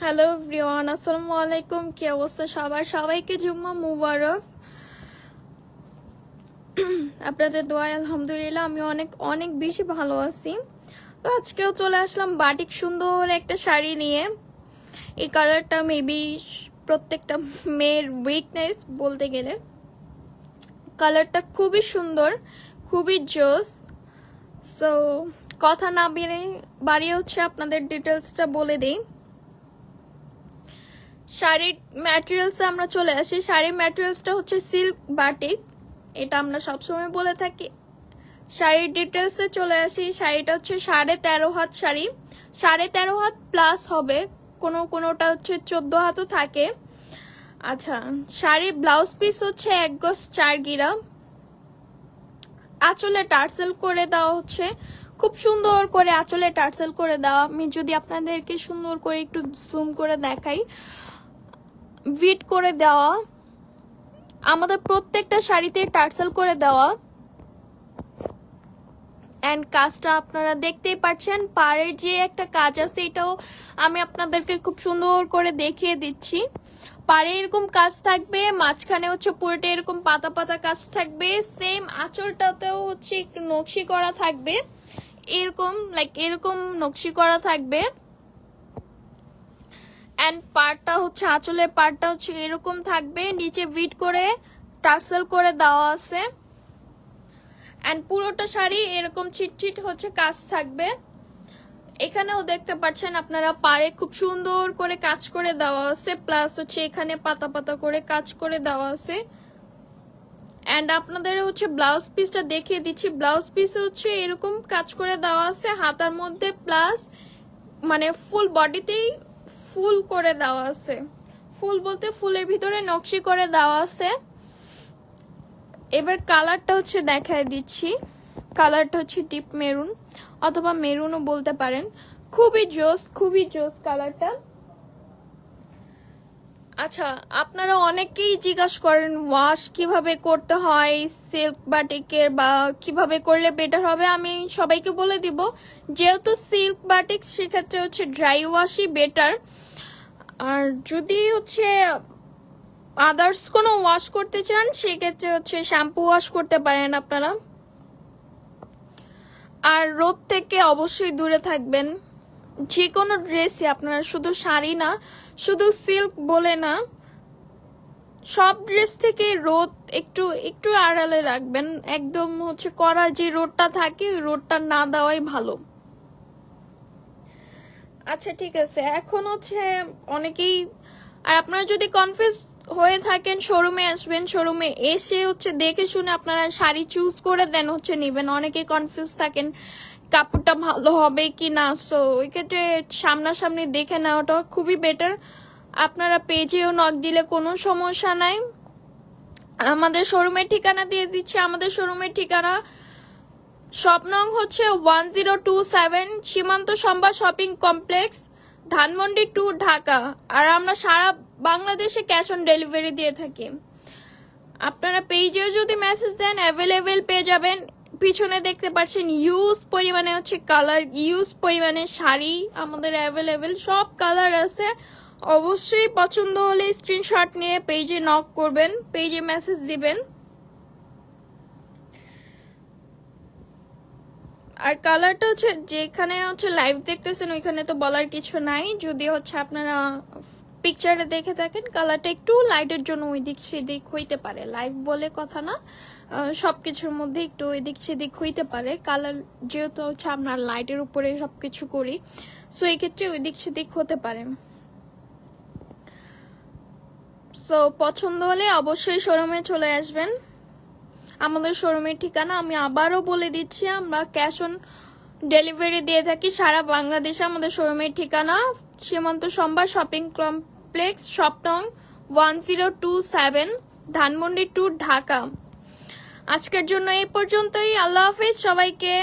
Hello everyone আসসালামু আলাইকুম কি অবস্থা সবার সবাইকে জুম্মা মুবারক আপনাদের দোয়ায় আলহামদুলিল্লাহ আমি অনেক অনেক বেশি ভালো আছি তো আজকেও চলে আসলাম বাটিক সুন্দর একটা শাড়ি নিয়ে এই কালারটা মেবি প্রত্যেকটা মেয়ের উইকনেস বলতে গেলে কালারটা খুবই সুন্দর খুবই জোস সো কথা না বেড়ে বাড়িয়ে হচ্ছে আপনাদের ডিটেলসটা বলে দিই শাড়ির ম্যাটেরিয়ালসে আমরা চলে আসি। শাড়ির ম্যাটেরিয়ালসটা হচ্ছে সিল্ক বাটিক এটা আমরা সবসময় বলে থাকি। শাড়ির ডিটেলসে চলে আসি। শাড়িটা হচ্ছে সাড়ে তেরো হাত শাড়ি। সাড়ে তেরো হাত প্লাস হবে, কোনো কোনোটা হচ্ছে চোদ্দ হাতও থাকে। আচ্ছা শাড়ির ব্লাউজ পিস হচ্ছে এক গজ চার গিরা। আঁচলে টার্সেল করে দেওয়া হচ্ছে। খুব সুন্দর করে আঁচলে টার্সেল করে দেওয়া। আমি যদি আপনাদেরকে সুন্দর করে একটু জুম করে দেখাই। ভিট করে দেওয়া, আমাদের প্রত্যেকটা শাড়িতে টার্সেল করে দেওয়া। অ্যান্ড কাজটা আপনারা দেখতেই পাচ্ছেন পাড়ের যে একটা কাজ আছে, এটাও আমি আপনাদেরকে খুব সুন্দর করে দেখিয়ে দিচ্ছি। পাড়ে এরকম কাজ থাকবে, মাঝখানে হচ্ছে পুরোটা এরকম পাতা পাতা কাজ থাকবে সেম আঁচলটাতেও হচ্ছে নকশি করা থাকবে। এরকম লাইক এরকম নকশি করা থাকবে। অ্যান্ড পার্টটা হচ্ছে, আঁচলের পার্টটা হচ্ছে এরকম থাকবে, নিচে ভিট করে টার্সেল করে দেওয়া আছে। অ্যান্ড পুরোটা শাড়ি এরকম চিটচিট হচ্ছে কাজ থাকবে। এখানেও দেখতে পাচ্ছেন আপনারা পারে খুব সুন্দর করে কাজ করে দেওয়া আছে প্লাস হচ্ছে এখানে পাতা পাতা করে কাজ করে দেওয়া আছে। অ্যান্ড আপনাদের হচ্ছে ব্লাউজ পিসটা দেখিয়ে দিচ্ছি ব্লাউজ পিস হচ্ছে এরকম কাজ করে দেওয়া আছে, হাতার মধ্যে প্লাস মানে ফুল বডিতেই ফুল করে দেওয়া আছে। ফুল বলতে ফুলের ভিতরে নকশি করে দেওয়া আছে। এবার কালারটা হচ্ছে দেখায় দিচ্ছি। কালারটা হচ্ছে ডিপ মেরুন অথবা মেরুনও বলতে পারেন। খুবই জোস খুবই জোস কালারটা। আচ্ছা আপনারা অনেকেই জিজ্ঞাসা করেন ওয়াশ কীভাবে করতে হয়? সিল্ক বাটিকের বা কীভাবে করলে বেটার হবে? আমি সবাইকে বলে দিব, যেহেতু সিল্ক বাটিক সেক্ষেত্রে হচ্ছে ড্রাই ওয়াশই বেটার আর যদি হচ্ছে আদার্স কোনো ওয়াশ করতে চান, সেক্ষেত্রে হচ্ছে শ্যাম্পু ওয়াশ করতে পারেন আপনারা। আর রোদ থেকে অবশ্যই দূরে থাকবেন। যে কোনো ড্রেসই আপনারা শুধু শাড়ি না, শুধু সিল্ক বলে না, সব ড্রেস থেকে রোদ একটু একটু আড়ালে রাখবেন। একদম হচ্ছে করা যে রোদটা থাকে, ওই রোদটা না দেওয়াই ভালো। আচ্ছা ঠিক আছে। এখন হচ্ছে অনেকেই, আর আপনারা যদি কনফিউজ হয়ে থাকেন শোরুমে আসবেন শোরুমে এসে হচ্ছে দেখে শুনে আপনারা শাড়ি চুজ করে দেন হচ্ছে নেবেন। অনেকে কনফিউজ থাকেন। কাপড়টা ভালো হবে কি না সো ওই ক্ষেত্রে সামনাসামনি দেখে নেওয়াটা খুবই বেটার আপনারা পেজেও নক দিলে কোনো সমস্যা নাই। আমাদের শোরুমের ঠিকানা দিয়ে দিচ্ছি। আমাদের শোরুমের ঠিকানা স্বপ্নং হচ্ছে one zero two seven Shimanto Shambhar shopping complex, Dhanmondi two Dhaka. আর আমরা সারা বাংলাদেশে ক্যাশ অন ডেলিভারি দিয়ে থাকি। আপনারা পেজেও যদি মেসেজ দেন অ্যাভেলেবেল পেয়ে যাবেন। পিছনে দেখতে পাচ্ছেন ইউজ পরিমাণে হচ্ছে কালার ইউজ পরিমাণে শাড়ি আমাদের অ্যাভেলেবেল সব কালার আছে। অবশ্যই পছন্দ হলে স্ক্রিনশট নিয়ে পেজে নক করবেন পেজে মেসেজ দিবেন। আর কালারটা হচ্ছে যেখানে হচ্ছে লাইভ দেখতেছেন, ওইখানে তো বলার কিছু নাই। যদি হচ্ছে আপনারা পিকচারে দেখে থাকেন কালারটা একটু লাইটের জন্য ওই দিক সেদিক হইতে পারে। লাইভ বলে কথা না সব কিছুর মধ্যে একটু ওই দিক সেদিক হইতে পারে। কালার যেহেতু হচ্ছে আপনার লাইটের উপরে সব কিছু করি সো এই ক্ষেত্রে ওই দিক সেদিক হতে পারে। সো পছন্দ হলে অবশ্যই শোরুমে চলে আসবেন। আমাদের শোরুমের ঠিকানা আমি আবারও বলে দিচ্ছি, আমরা ক্যাশ অন ডেলিভারি দিয়ে থাকি সারা বাংলাদেশে। আমাদের শোরুমের ঠিকানা সীমান্ত সোমবার shopping complex শপটং one zero two seven, Dhanmondi two Dhaka. আজকের জন্য এই পর্যন্তই। আল্লাহ হাফিজ। সবাইকে